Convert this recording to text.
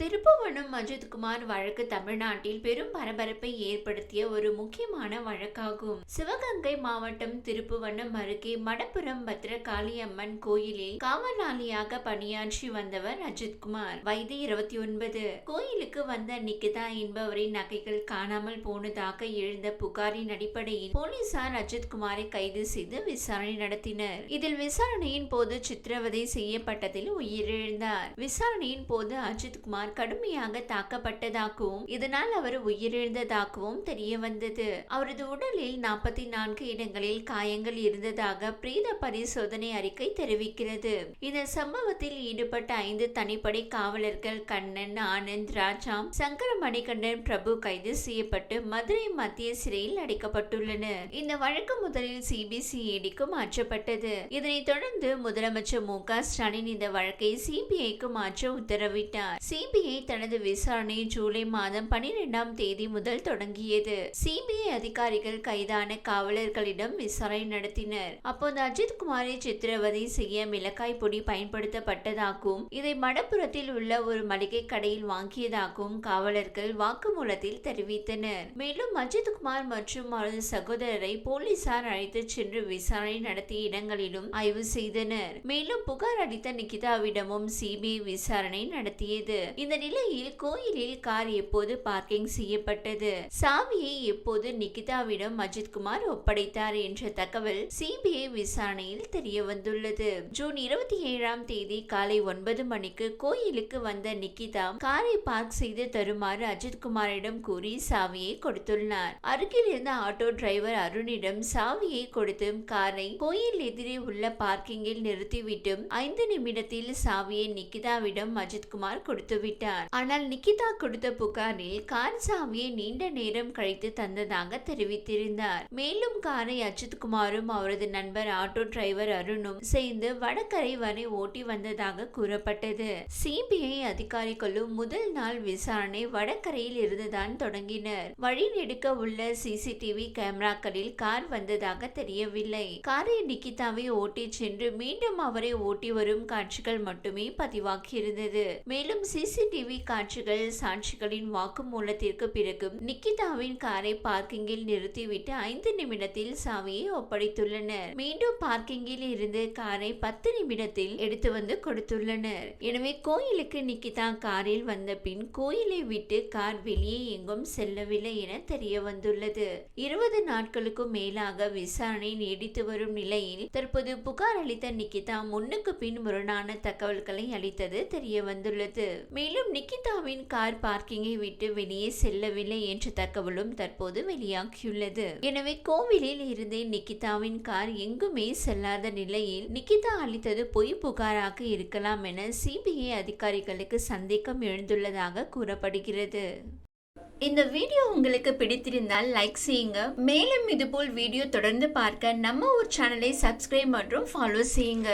திருப்புவனம் அஜித்குமார் வழக்கு தமிழ்நாட்டில் பெரும் பரபரப்பை ஏற்படுத்திய ஒரு முக்கியமான வழக்காகும். சிவகங்கை மாவட்டம் திருப்புவனம் அருகே மடப்புரம் பத்ரகாளி அம்மன் கோயிலில் காவலாளியாக பணியாற்றி வந்தவர் அஜித்குமார். வயது இருபத்தி ஒன்பது கோயிலுக்கு வந்த நிகிதா என்பவரின் நகைகள் காணாமல் போனதாக எழுந்த புகாரின் அடிப்படையில் போலீசார் அஜித்குமாரை கைது செய்து விசாரணை நடத்தினர். இதில் விசாரணையின் போது சித்திரவதை செய்யப்பட்டதில் உயிரிழந்தார். விசாரணையின் போது அஜித்குமார் கடுமையாக தாக்கப்பட்டதாகவும் இதனால் அவர் உயிரிழந்ததாகவும் தெரிய வந்தது அவரது உடலில் நாற்பத்தி நான்கு இடங்களில் காயங்கள் இருந்ததாக பிரீத பரிசோதனை அறிக்கை தெரிவிக்கிறது. இந்த சம்பவத்தில் ஈடுபட்ட ஐந்து தனிப்படை காவலர்கள் கண்ணன் ஆனந்த் ராஜாம் சங்கர மணிகண்டன் பிரபு கைது செய்யப்பட்டு மதுரை மத்திய சிறையில் அடைக்கப்பட்டுள்ளனர். இந்த வழக்கு முதலில் சிபிசிஐடிக்கு மாற்றப்பட்டது. இதனைத் தொடர்ந்து முதலமைச்சர் மு க ஸ்டாலின் இந்த வழக்கை சிபிஐக்கு மாற்ற உத்தரவிட்டார். சிபிஐ சிபிஐ தனது விசாரணை ஜூலை மாதம் பனிரெண்டாம் தேதி முதல் தொடங்கியது. சிபிஐ அதிகாரிகள் கைதான காவலர்களிடம் விசாரணை நடத்தினர். அப்போது அஜித் குமாரை சித்திரவதை செய்ய மிளகாய் பொடி பயன்படுத்தப்பட்டதாகவும் இதை மடப்புறத்தில் உள்ள ஒரு மளிகை கடையில் வாங்கியதாகவும் காவலர்கள் வாக்குமூலத்தில் தெரிவித்தனர். மேலும் அஜித் குமார் மற்றும் அவரது சகோதரரை போலீசார் அழைத்து சென்று விசாரணை நடத்திய இடங்களிலும் ஆய்வு செய்தனர். மேலும் புகார் அளித்த நிகிதாவிடமும் சிபிஐ விசாரணை நடத்தியது. இந்த நிலையில் கோயிலில் கார் எப்போது பார்க்கிங் செய்யப்பட்டது? சாவியை எப்போது நிகிதாவிடம் அஜித் குமார் ஒப்படைத்தார் என்ற தகவல் சிபிஐ விசாரணையில் தெரிய வந்துள்ளது. ஜூன் இருபத்தி ஏழாம் தேதி காலை ஒன்பது மணிக்கு கோயிலுக்கு வந்த நிகிதா காரை பார்க் செய்து தருமாறு அஜித் குமாரிடம் கூறி சாவியை கொடுத்துள்ளார். அருகில் இருந்த ஆட்டோ டிரைவர் அருணிடம் சாவியை கொடுத்து காரை கோயில் எதிரே உள்ள பார்க்கிங்கில் நிறுத்திவிட்டு ஐந்து நிமிடத்தில் சாவியை நிகிதாவிடம் அஜித் குமார் விட்டார். ஆனால் நிகிதா கொடுத்த புகாரில் கார் சாவியை நீண்ட நேரம் கழித்து தந்ததாக தெரிவித்திருந்தார். மேலும் காரை அஜித் குமாரும் அவரது நண்பர் ஆட்டோ டிரைவர் அருணும் சேர்ந்து வடகரை வரை ஓட்டி வந்ததாக கூறப்பட்டது. சிபிஐ அதிகாரிகளும் முதல் நாள் விசாரணை வடகரையில் இருந்துதான் தொடங்கினர். வழி நெடுக்க உள்ள சிசிடிவி கேமராக்களில் கார் வந்ததாக தெரியவில்லை. காரை நிகிதாவை ஓட்டி சென்று மீண்டும் அவரை ஓட்டி வரும் காட்சிகள் மட்டுமே பதிவாகியிருந்தது. மேலும் சிசி சிசிடிவி காட்சிகள் சாட்சிகளின் வாக்குமூலத்திற்கு பிறகு நிக்கிதாவின் காரை பார்க்கிங்கில் நிறுத்திவிட்டு ஐந்து நிமிடத்தில் சாவியை ஒப்படைத்துள்ளனர். மீண்டும் பார்க்கிங்கில் இருந்து காரை பத்து நிமிடத்தில் எடுத்து வந்து கொடுத்துள்ளனர். எனவே கோயிலுக்கு நிக்கிதா காரில் வந்த பின் கோயிலை விட்டு கார் வெளியே எங்கும் செல்லவில்லை என தெரிய வந்துள்ளது இருபது நாட்களுக்கும் மேலாக விசாரணை நீடித்து வரும் நிலையில் தற்போது புகார் அளித்த நிக்கிதா முன்னுக்கு பின் முரணான தகவல்களை அளித்தது தெரிய வந்துள்ளது மேலும் நிக்கிதாவின் கார் பார்க்கிங்கை விட்டு வெளியே செல்லவில்லை என்ற தகவலும் தற்போது வெளியாகியுள்ளது. எனவே கோவிலில் இருந்தே நிக்கிதாவின் கார் எங்குமே செல்லாத நிலையில் நிக்கிதா அளித்தது பொய் புகாராக இருக்கலாம் என சிபிஐ அதிகாரிகளுக்கு சந்தேகம் எழுந்துள்ளதாக கூறப்படுகிறது. இந்த வீடியோ உங்களுக்கு பிடித்திருந்தால் லைக் செய்யுங்க. மேலும் இதுபோல் வீடியோ தொடர்ந்து பார்க்க நம்ம ஒரு சேனலை சப்ஸ்கிரைப் மற்றும் ஃபாலோ செய்யுங்க.